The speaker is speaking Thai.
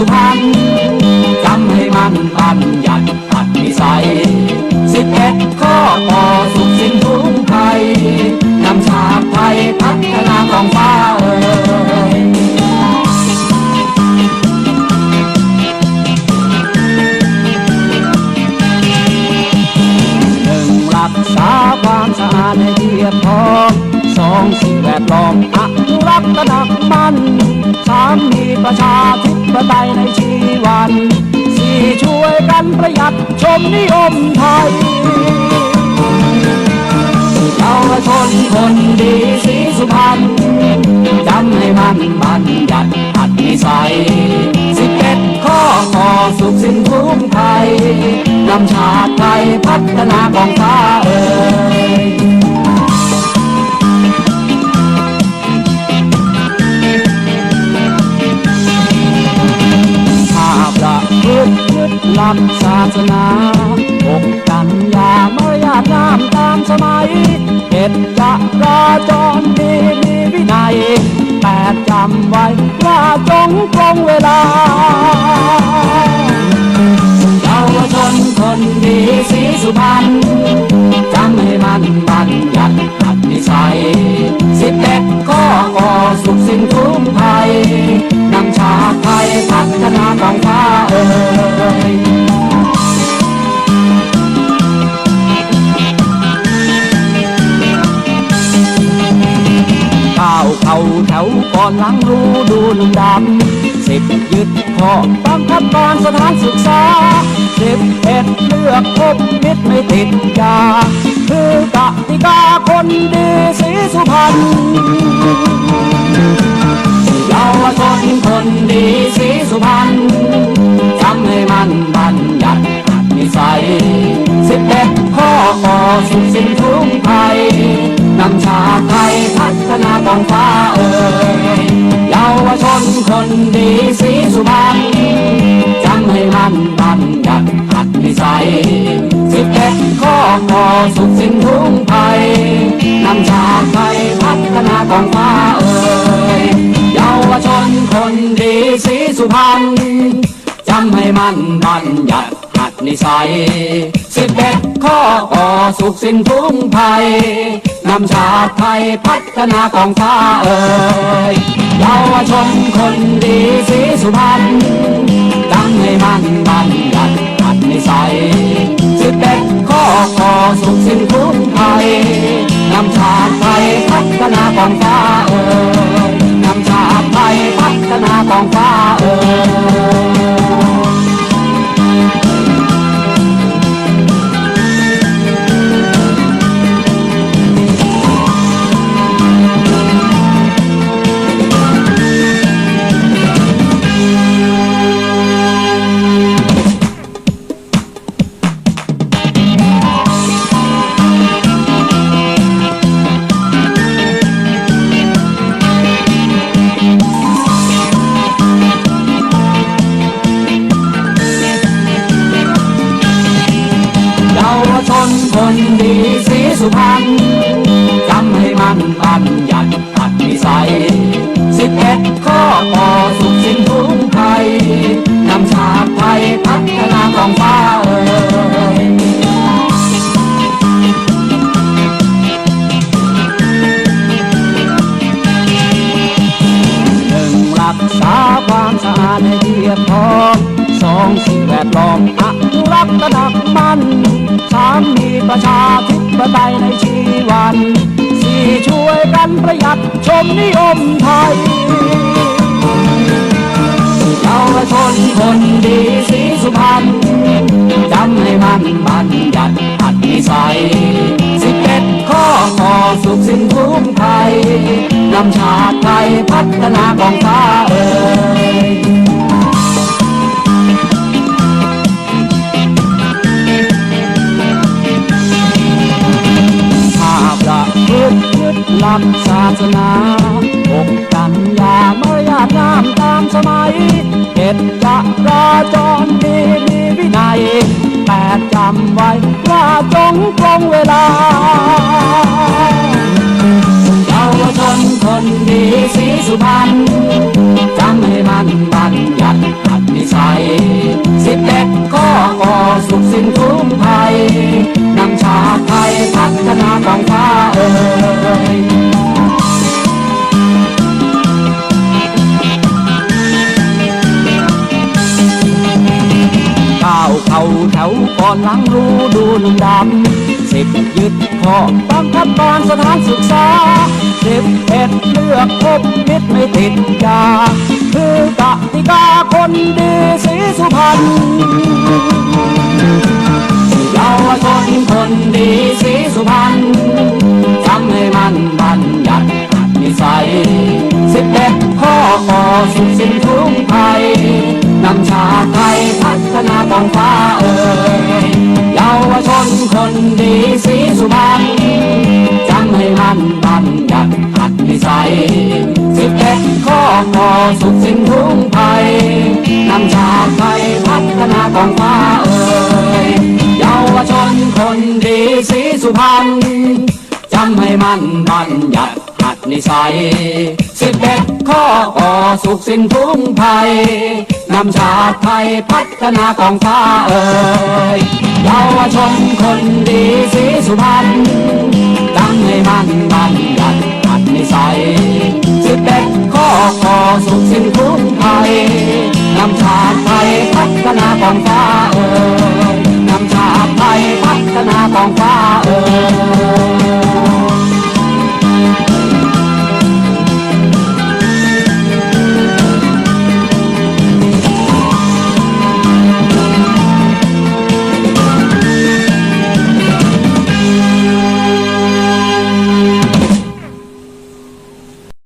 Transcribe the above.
สุพรรณจำให้มันบัญญัติหัดนิสัยสิบเอ็ดข้อต่อสุขสิ้นทุงไทยนำชาติไทยพัฒนาของฟ้าเอ่ยหนึ่งรักษาความสะอาดให้เพียบพร้อมสองสิ่งแวดล้อมอนุรักษ์ตระหนักมัน สามมีประชาธิปไตยในชีวันสี่ช่วยกันประหยัดชมนิยมไทยเยาวชนคนดีสีสุพรรณจำให้มันบัญญัติหัดนิสัยสิบเอ็ดข้อต่อสุขสินทุงไทย หลักศาสนาหกกันยามารยาทงามตามสมัยเจ็ดจราจรดีมีวินัยแปดจำไว้ว่าจงตรงเวลาูนดำสิบยึดข้อบังคับการสถานศึกษาสิบเอ็ดเลือกคบมิตรไม่ติดยา คือกติกาคนดีสีสุพรรณเยาวชนคนดีสีสุพรรณจำให้มันบัญญัติหัดนิสัยสิบเอ็ดข้อก่อสุขสิ่งทุกภัยนำชาติไทยพัฒนาของฟ้า นำชาติไทยพัฒนาของฟ้าเอ่ยเยาวชนคนดีสีสุพรรณจำให้มันบัญญัติหัดนิสัยสิบเอ็ดข้อก่อสุขสิ้นทุกภัยนำชาติไทยพัฒนาของฟ้าเอ่ยเยาวชนคนดีสีสุพรรณจำให้มันบัญญัติหัดนิสัยสิบเอ็ดข้อก่อสุขสิ้นำชาติไทยพัฒนาของฟ้าเอ่ยนำชาติไทยพัฒนาของฟ้าเอ่ยามสะอาให้เรียบพร้อมสองสิ่งแวดล้อมอนุรักษ์ตระหนักมันสามมีประชาธิปไตยในชีวันสี่ช่วยกันประหยัดชมนิยมไทยำชาติไทยพัฒนาของฟ้าเอ่ยข้าประพฤติยึดหลักศาสนาหกกันยามารยาทงามตามสมัยเจ็ดจราจรดีมีวินัยแปดจำไว้ว่าจงตรงเวลาุพรรณจำให้มันบัญญัติหัดมิสัยสิบเอ็ดก็อกอสุขสิ้นทุกภัยนำชาติไทยพัฒนาของฟ้าเอ่ยาแถวก่อนหลังรูดูนดำสิบยึดข้อบังคับการสถานศึกษา สิบเอ็ดเลือกคบมิตรไม่ติดยา คือกติกาคนดีสีสุพรรณเยาวชนคนดีสีสุพรรณจำให้มันบัญญัตินิสัยสิบเอ็ดข้อก่อสุขสิ้นทุกภัยนำชาไทยพัฒนากองฟ้าเอ่ยเยาวชนคนดีสีสุพรรณ หัดนิสัยสิบเอ็ดข้อก่อสุขสิ้นทุกภัยนำชาติไทยพัฒนากองฟ้าเอ่ยเยาวชนคนดีสีสุพรรณจำให้มันบัญญัติหัดนิสัยสิบเอ็ดข้อก่อสุขสิ้นทุกภัยนำชาติไทยพัฒนากองฟ้าเอ่ยเยาวชนคนดีสีสุพรรณจำให้มันบัญ ใสสิบเอ็ดข้อขอสุขสิ้นทุกภัยนำชาติไทยพัฒนากองฟ้าเอ่ยนำชาติไทยพัฒนากองฟ้าเอ่ย